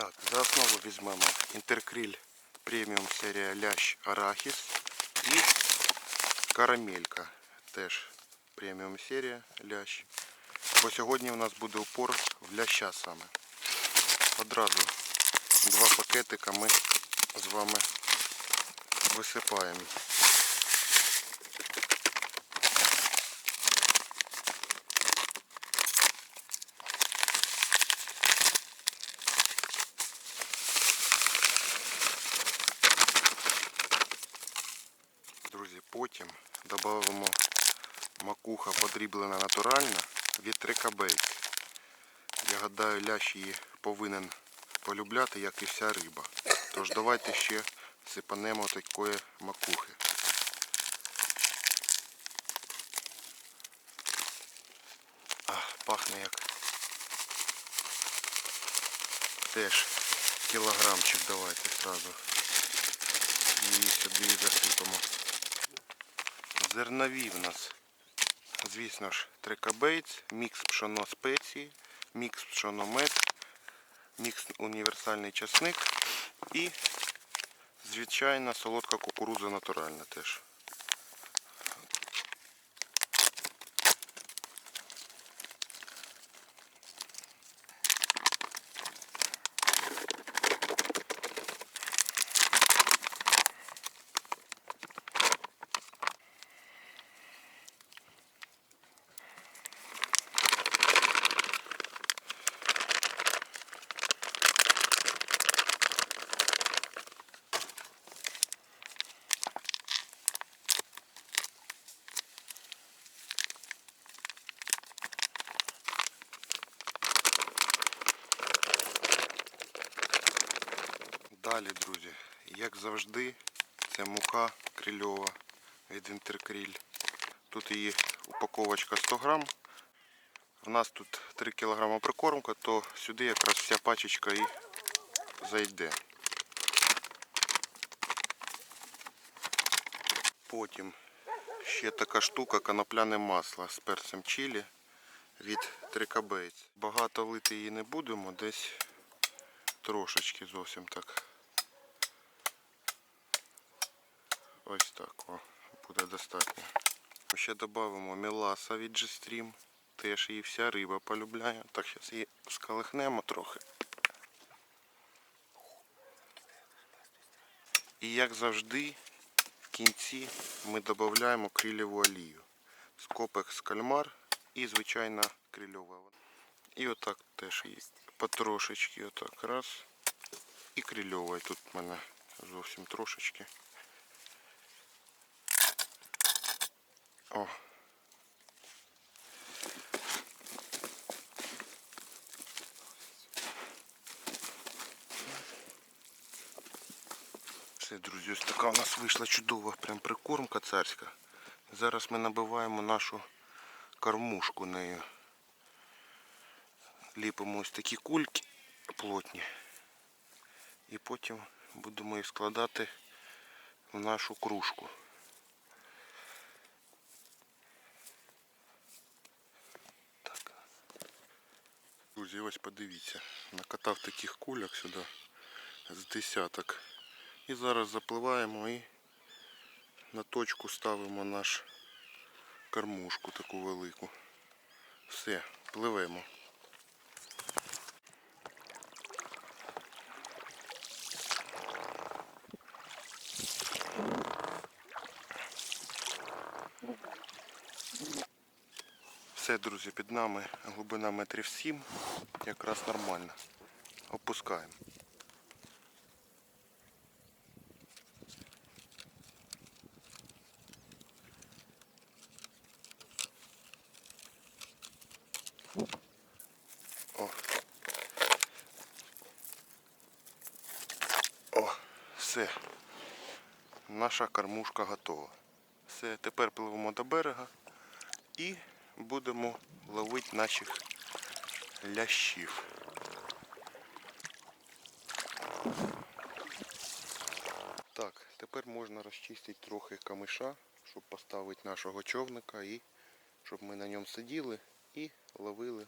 Так, за основу візьмемо інтеркриль преміум серія лящ Арахіс і карамелька. Теж преміум серія лящ. Бо сьогодні у нас буде упор в ляща саме. Одразу два пакетика ми з вами висипаємо. Друзі, потім додамо макуха подріблена натуральна від трикабей. Я гадаю, лящ її повинен полюбляти, як і вся риба. Тож давайте ще сипанемо такої макухи. А, пахне як. Теж кілограмчик давайте зразу. Її сюди засипемо. Зернові в нас, звісно ж, трикабейц, мікс пшоно спеції, мікс пшоно мед, мікс універсальний часник і, звичайна, солодка кукурудза натуральна теж. Далі, друзі, як завжди, це мука крильова від інтеркріль. Тут її упаковочка 100 грам. У нас тут 3 кг прикормка, то сюди якраз вся пачечка і зайде. Потім ще така штука конопляне масло з перцем чилі від трикабейць. Багато лити її не будемо, десь трошечки зовсім так. Ось так о, буде достатньо. Ще додамо меласа від G-Stream. Теж її вся риба полюбляє. Так, зараз її скалихнемо трохи. І як завжди, в кінці ми додаємо крилеву олію. Скопекс кальмар і звичайна крильова. І отак теж її потрошечки отак раз. І крильової тут в мене зовсім трошечки. О. Все, друзі, ось така у нас вийшла чудова прям прикормка царська. Зараз ми набиваємо нашу кормушку нею. Ліпимо ось такі кульки плотні. І потім будемо їх складати в нашу кружку. Друзі, ось подивіться. Накатав таких кульок сюди з десяток. І зараз запливаємо і на точку ставимо наш кормушку таку велику. Все, пливемо. Все, друзі, під нами глибина метрів 7, якраз нормально. Опускаємо. О. О, все. Наша кормушка готова. Все, тепер пливемо до берега і будемо ловити наших лящів. Так, тепер можна розчистити трохи камиша, щоб поставити нашого човника і щоб ми на ньому сиділи і ловили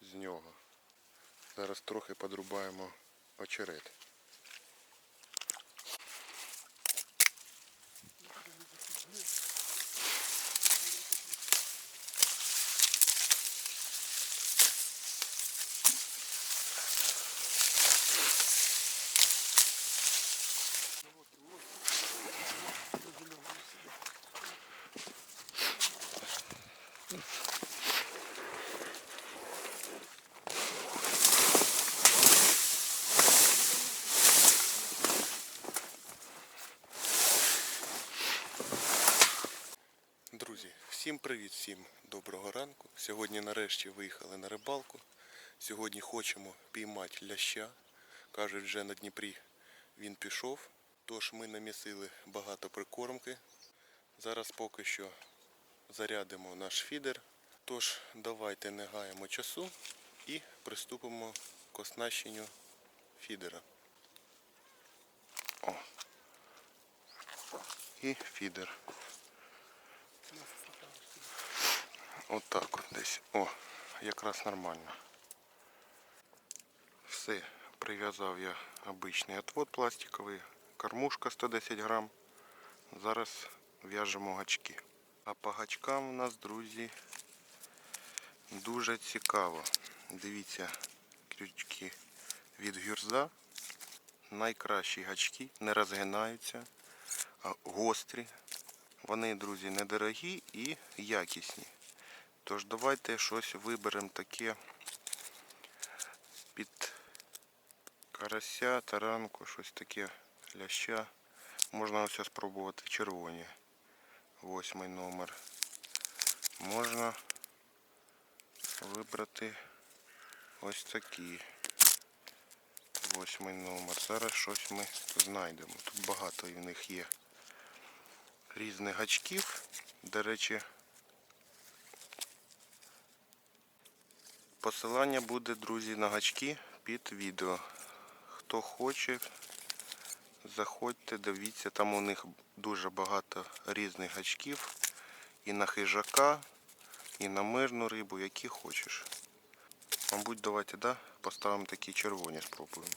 з нього. Зараз трохи подрубаємо очерет. Друзі, всім привіт, всім доброго ранку. Сьогодні нарешті виїхали на рибалку. Сьогодні хочемо піймати ляща. Кажуть, вже на Дніпрі він пішов. Тож ми намісили багато прикормки. Зараз поки що зарядимо наш фідер. Тож давайте не гаємо часу і приступимо к оснащенню фідера. О. І фідер. Отак от десь. О, якраз нормально. Все, прив'язав я обичний отвод пластиковий, кормушка 110 грам. Зараз в'яжемо гачки. А по гачкам у нас, друзі, дуже цікаво. Дивіться, крючки від гюрза. Найкращі гачки, не розгинаються, гострі. Вони, друзі, недорогі і якісні. Тож давайте щось виберемо таке під карася, таранку, щось таке ляща. Можна ось спробувати червоні. Восьмий номер. Можна вибрати ось такі. Восьмий номер. Зараз щось ми знайдемо. Тут багато в них є різних гачків. До речі, Посилання буде, друзі, на гачки під відео. Хто хоче, заходьте, дивіться, там у них дуже багато різних гачків. І на хижака, і на мирну рибу, які хочеш. Мабуть, давайте да, поставимо такі червоні, спробуємо.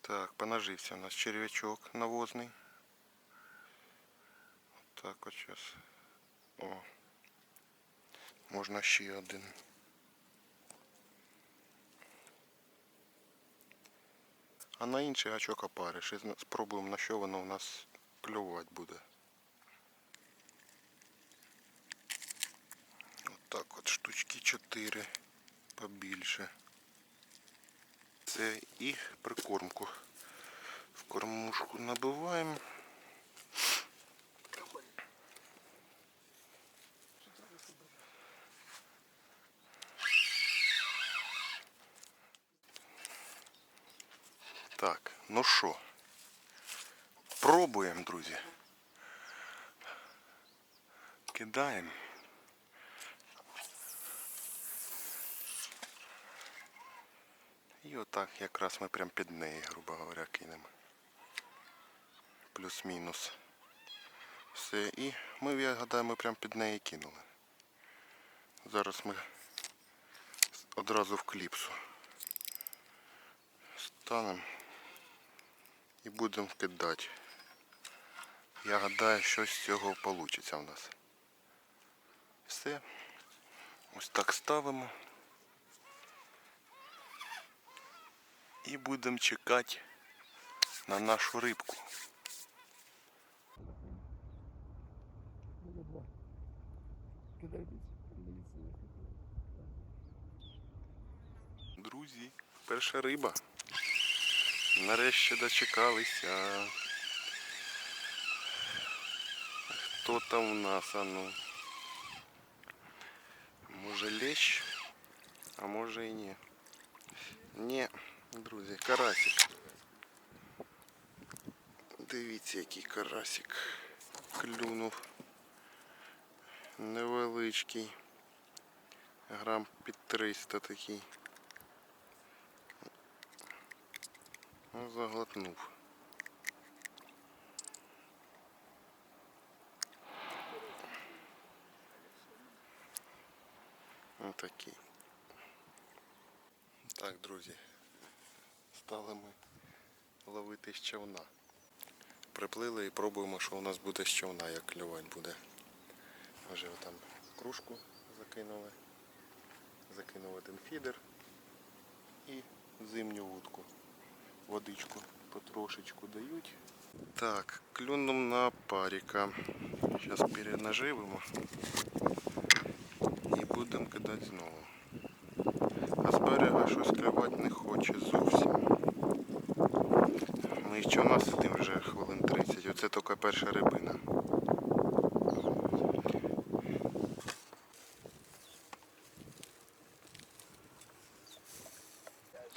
Так, понажився у нас черв'ячок навозний. Так от зараз. О. Можна ще один. А на інший гачок опариш і спробуємо на що воно у нас клювати буде. Отак от штучки 4 побільше. Це і прикормку. В кормушку набиваємо. Так, ну що, пробуємо, друзі. Кидаємо. І отак якраз ми прям під неї, грубо говоря, кинемо. Плюс-мінус. Все, і ми, я гадаю, ми прям під неї кинули. Зараз ми одразу в кліпсу. Станемо і будемо кидати. Я гадаю, що з цього вийде в нас. Все. Ось так ставимо. І будемо чекати на нашу рибку. Друзі, перша риба. Нарешті дочекалися. Хто там у нас, а ну? Може лещ, а може і ні. Ні, друзі, карасик. Дивіться, який карасик клюнув. Невеличкий. Грам під 300 такий. Ну, заглотнув. Отакий. Так, друзі. Стали ми ловити з. Приплили і пробуємо, що у нас буде з як клювань буде. Вже там кружку закинули. Закинув один фідер і зимню вудку. Водичку потрошечку дають. Так, клюнув на паріка. Зараз перенаживимо і будемо кидати знову. А з берега щось клювати не хоче зовсім. Ми ще у нас сидимо вже хвилин 30. Оце тільки перша рибина.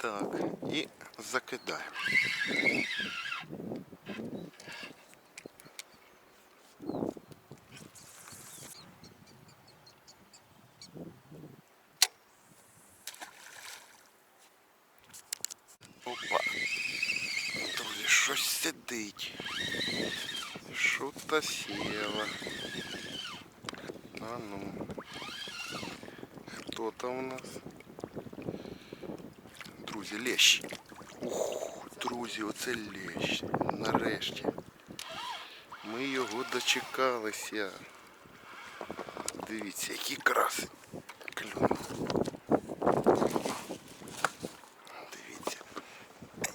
Так, і закидаємо. Опа. Друзі, щось сидить. Що-то сіло. А ну. Хто там у нас? Друзі, лещ. Ух, друзі, оце лещ. Нарешті. Ми його дочекалися. Дивіться, який красень. Клюнув. Дивіться.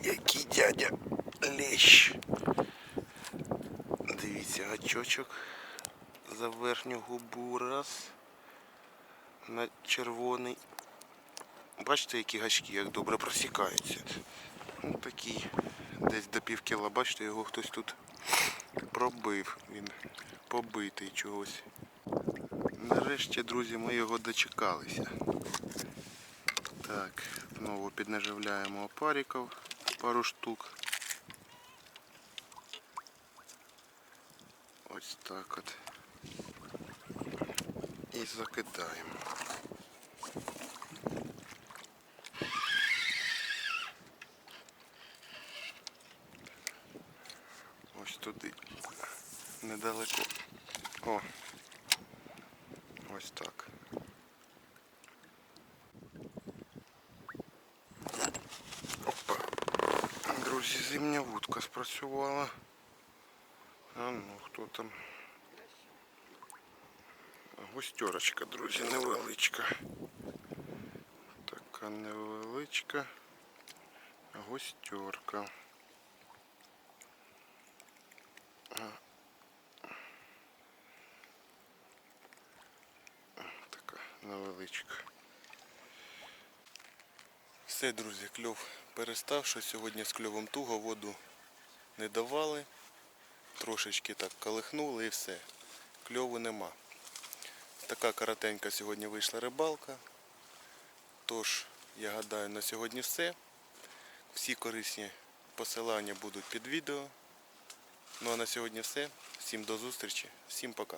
Який дядя лещ. Дивіться, гачочок за верхню губу раз. На червоний. Бачите, які гачки, як добре просікаються. Ну такий. Десь до пів кіла, бачите, його хтось тут пробив. Він побитий чогось. Нарешті, друзі, ми його дочекалися. Так, знову піднаживляємо опариків пару штук. Ось так от. І закидаємо. Ось туди. Недалеко. О. Ось так. Опа. Друзі, зимня вудка спрацювала. А ну, хто там? Густерочка, друзі, невеличка. Така невеличка густерка. А. Така невеличка. Все, друзі, кльов перестав, що сьогодні з кльовом туго воду не давали. Трошечки так колихнули і все. Кльову нема. Така коротенька сьогодні вийшла рибалка. Тож, я гадаю, на сьогодні все. Всі корисні посилання будуть під відео. Ну а на сьогодні все. Всім до зустрічі, всім пока.